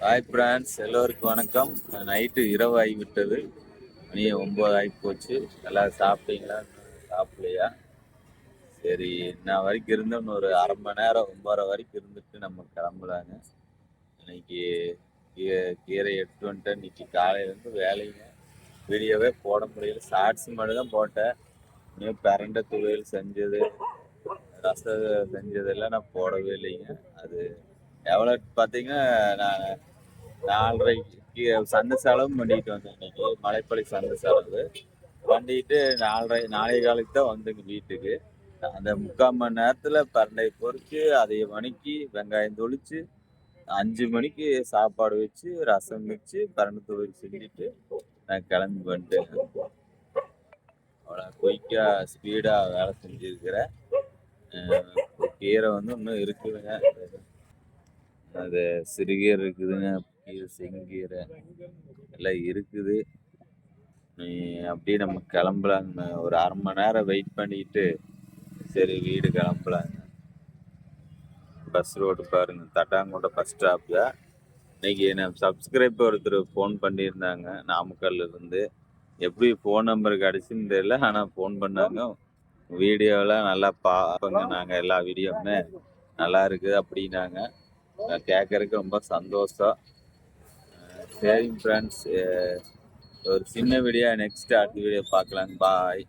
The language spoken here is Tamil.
ஹாய் பிரான்ஸ் எல்லோருக்கும் வணக்கம். நைட்டு இரவு ஆகிவிட்டது. மணி ஒம்பது ஆகி போச்சு நல்லா சாப்பிட்டீங்களா? சாப்பிடலையா? சரி இன்ன வரைக்கும் இருந்தோம்னு ஒரு அரை மணி நேரம் ஒம்பரை வரைக்கும் இருந்துட்டு நம்ம கிளம்புலாங்க இன்னைக்கு கீ- கீரை எடுத்து வந்துட்டேன். இன்னைக்கு காலையிலேருந்து வேலைங்க. வீடியோவே போட முடியல. ஷார்ட்ஸ் மட்டும் தான் போட்டேன். இன்னும் பிறண்ட துவையல் செஞ்சது ரசம் செஞ்சதெல்லாம் நான் போடவே இல்லைங்க. அது எவ்வளோ பார்த்தீங்கன்னா நான் நாலரைக்கு சந்தை செலவு பண்ணிட்டு வந்தேன் இன்னைக்கு. மலைப்பள்ளி சந்தை செலவு. பண்ணிட்டு நாலரை நாளைய காலைக்கு தான் வந்தேங்க வீட்டுக்கு. அந்த முக்கால் மணி நேரத்தில் பரண்டை பொறிச்சு அதே மணிக்கு வெங்காயம் தொளிச்சு அஞ்சு மணிக்கு சாப்பாடு வச்சு ரசம் வச்சு பரண்டை தொழில் செஞ்சுட்டு நான் கிளம்பி வந்துட்டேன். அவ்வளோ குயிக்காக ஸ்பீடாக வேலை செஞ்சுருக்கிறேன். கீரை வந்து இன்னும் இருக்குதுங்க. அது சிறுகீரை இருக்குதுங்க கீரை செங்கீரை எல்லாம் இருக்குது. நீ அப்படியே நம்ம கிளம்பலாங்க ஒரு அரை மணி நேரம் வெயிட் பண்ணிட்டு சரி வீடு கிளம்பலாங்க பஸ் ரோடு பாருங்க. தட்டாங்கோட்டை பஸ் ஸ்டாப் தான் இன்னைக்கு நம்ம சப்ஸ்கிரைப் ஒருத்தர் ஃபோன் பண்ணியிருந்தாங்க. நாமக்கல்ல இருந்து. எப்படி ஃபோன் நம்பர் கிடச்சின்னு தெரியல. ஆனால் ஃபோன் பண்ணாங்க. வீடியோலாம் நல்லா பார்ப்போங்க நாங்கள் எல்லா வீடியோவுமே நல்லா இருக்குது அப்படின்னாங்க. கேட்கறதுக்கு ரொம்ப சந்தோஷம். சரிங்க ஃப்ரெண்ட்ஸ் ஒரு சின்ன வீடியோ நெக்ஸ்ட் அடுத்த வீடியோ பார்க்கலாங்க. பாய்